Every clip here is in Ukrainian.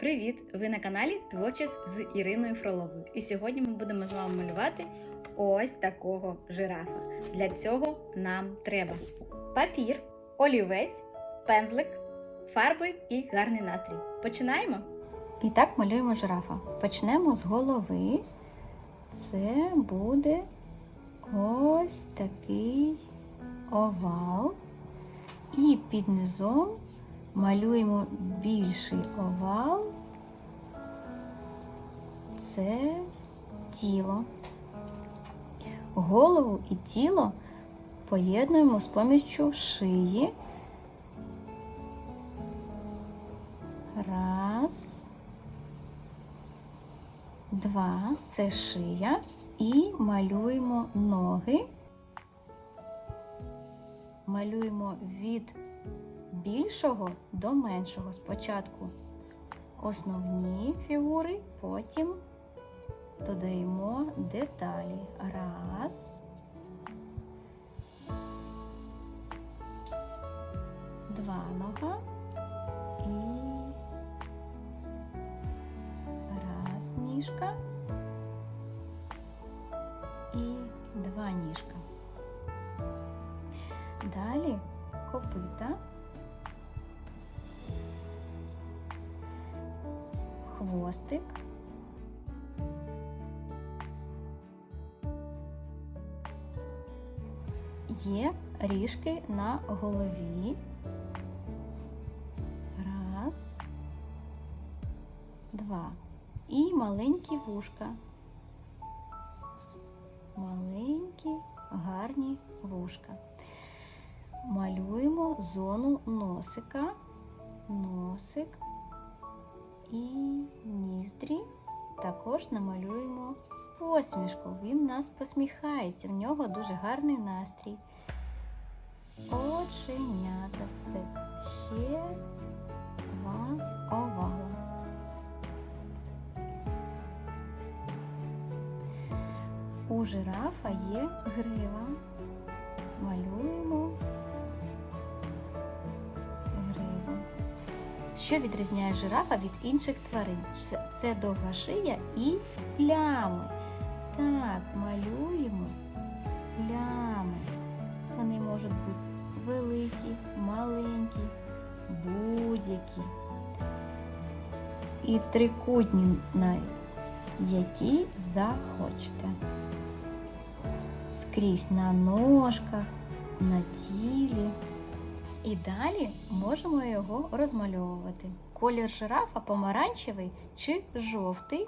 Привіт! Ви на каналі Творчість з Іриною Фроловою. І сьогодні ми будемо з вами малювати ось такого жирафа. Для цього нам треба папір, олівець, пензлик, фарби і гарний настрій. Починаємо? І так малюємо жирафа. Почнемо з голови. Це буде ось такий овал. І під низом малюємо більший овал. Це тіло. Голову і тіло поєднуємо з поміччю шиї. Раз. Два. Це шия. І малюємо ноги. Малюємо від більшого до меншого спочатку основні фігури, потім додаємо деталі. Раз. Два нога і раз ніжка і два ніжка. Далі копита. Хвостик. Є ріжки на голові. Раз, два. І маленькі вушка. Маленькі, гарні вушка. Малюємо зону носика, носик і ніздрі. Також намалюємо посмішку. Він нас посміхається, в нього дуже гарний настрій. Оченята це ще два овала. У жирафа є грива. Малюємо Що відрізняє жирафа від інших тварин? Це, довга шия і плями. Так, малюємо плями. Вони можуть бути великі, маленькі, будь-які. І трикутні, які захочете. Скрізь на ножках, на тілі. І далі можемо його розмальовувати. Колір жирафа помаранчевий чи жовтий,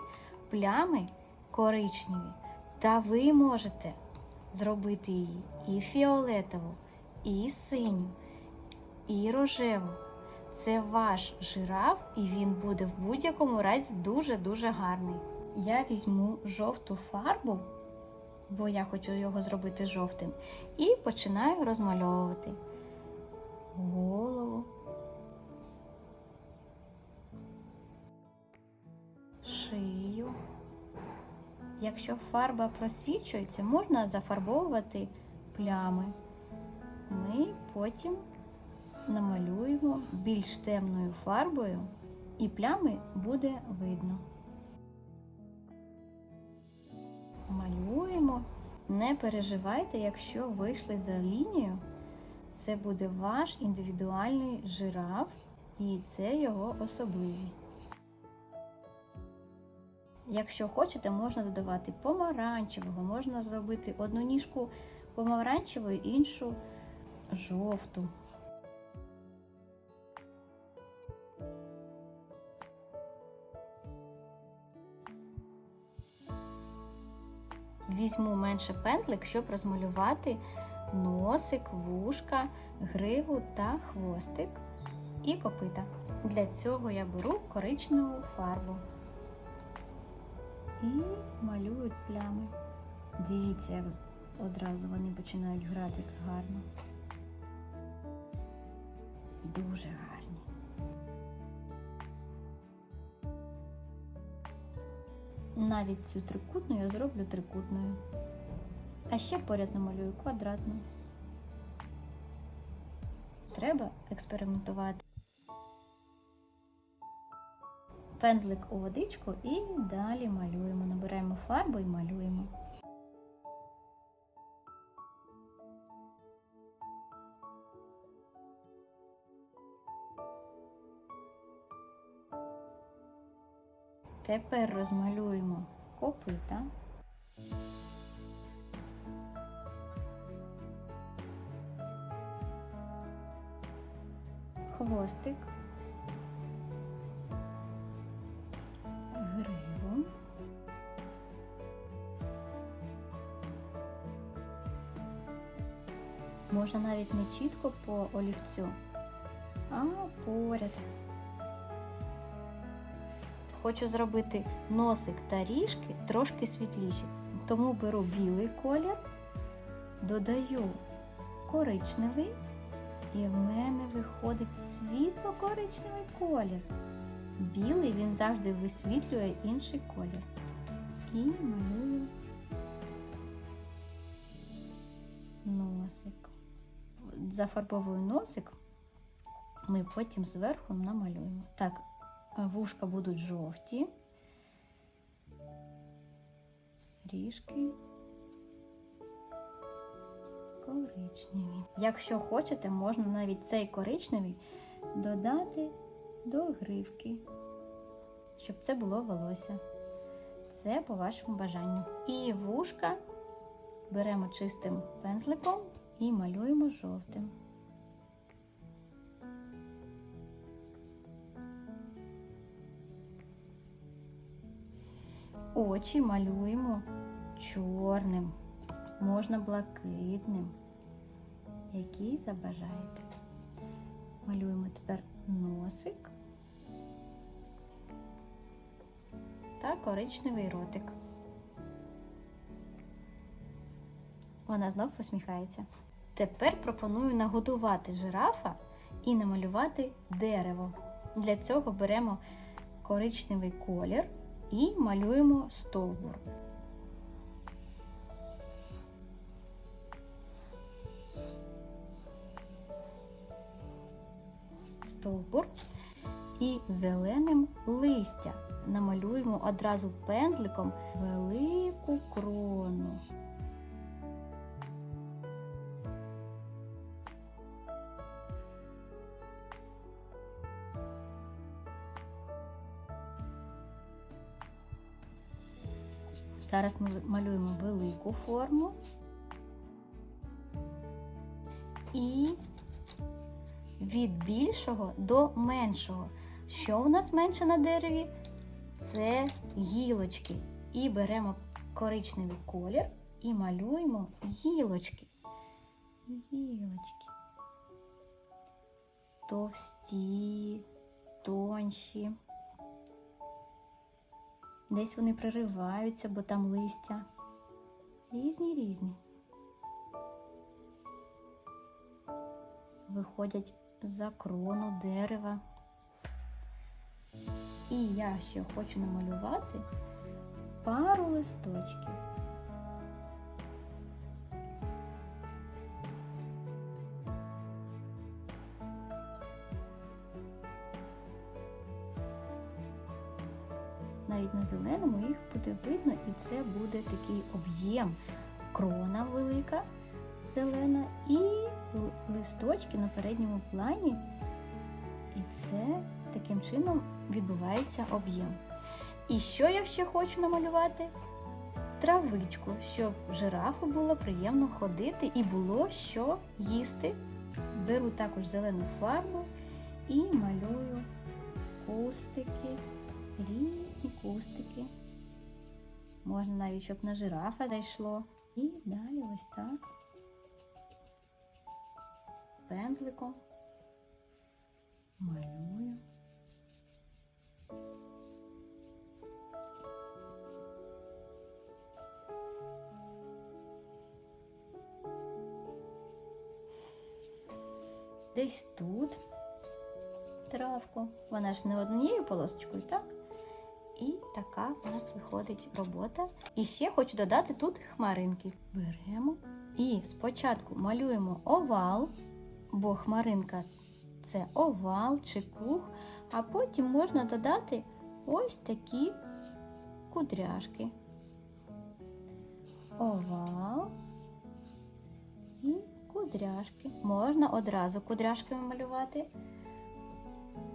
плями коричневі. Та ви можете зробити її і фіолетову, і синю, і рожеву. Це ваш жираф, і він буде в будь-якому разі дуже-дуже гарний. Я візьму жовту фарбу, бо я хочу його зробити жовтим, і починаю розмальовувати голову, шию. Якщо фарба просвічується, можна зафарбовувати плями. Ми потім намалюємо більш темною фарбою, і плями буде видно. Малюємо. Не переживайте, якщо вийшли за лінію. Це буде ваш індивідуальний жираф, і це його особливість. Якщо хочете, можна додавати помаранчевого, можна зробити одну ніжку помаранчевою, іншу жовту. Візьму менше пензлик, щоб розмалювати носик, вушка, гриву та хвостик і копита. Для цього я беру коричневу фарбу і малюю плями. Дивіться, як одразу вони починають грати гарно. Дуже гарні. Навіть цю трикутну я зроблю трикутною. А ще поряд намалюю квадратну. Треба експериментувати. пензлик у водичку і далі малюємо. Набираємо фарбу і малюємо. Тепер розмалюємо копита. Хвостик. Гриву. Можна навіть не чітко по олівцю, а поряд. Хочу зробити носик та ріжки трошки світліші. Тому беру білий колір, додаю коричневий, і в мене виходить світло-коричневий колір. Білий він завжди висвітлює інший колір. І малюю носик. Зафарбовую носик, ми потім зверху намалюємо. Так, вушка будуть жовті, ріжки коричневі. Якщо хочете, можна навіть цей коричневий додати до гривки, щоб це було волосся. Це по вашому бажанню. І вушка беремо чистим пензликом і малюємо жовтим. Очі малюємо чорним, можна блакитним, який забажаєте. Малюємо тепер носик та коричневий ротик. Вона знов посміхається. Тепер пропоную нагодувати жирафа і намалювати дерево. Для цього беремо коричневий колір і малюємо стовбур. Стовбур і зеленим листя. Намалюємо одразу пензликом велику крону. Зараз ми малюємо велику форму від більшого до меншого. Що у нас менше на дереві? Це гілочки. І беремо коричневий колір і малюємо гілочки. Гілочки. Товсті, тонші. Десь вони пририваються, бо там листя. Різні різні. Виходять за крону дерева. І я ще хочу намалювати пару листочків. навіть на зеленому їх буде видно, і це буде такий об'єм, крона велика, зелена, і листочки на передньому плані. І це таким чином відбувається об'єм. І що я ще хочу намалювати? Травичку, щоб жирафу було приємно ходити і було що їсти. Беру також зелену фарбу і малюю кустики різні кустики. Можна навіть, щоб на жирафа зайшло. І далі ось так. Пензликом малюю. Десь тут травку. Вона ж не однією полосочкою, так? І така у нас виходить робота. І ще хочу додати тут хмаринки. Беремо і спочатку малюємо овал, бо хмаринка це овал чи круг, а потім можна додати ось такі кудряшки. Овал і кудряшки. Можна одразу кудряшками малювати.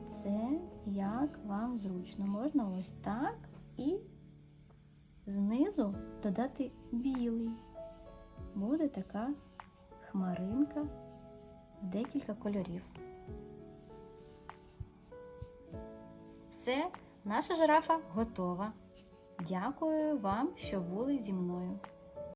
Це як вам зручно. Можна ось так і знизу додати білий. Буде така хмаринка декілька кольорів. Все, наша жирафа готова. Дякую вам, що були зі мною.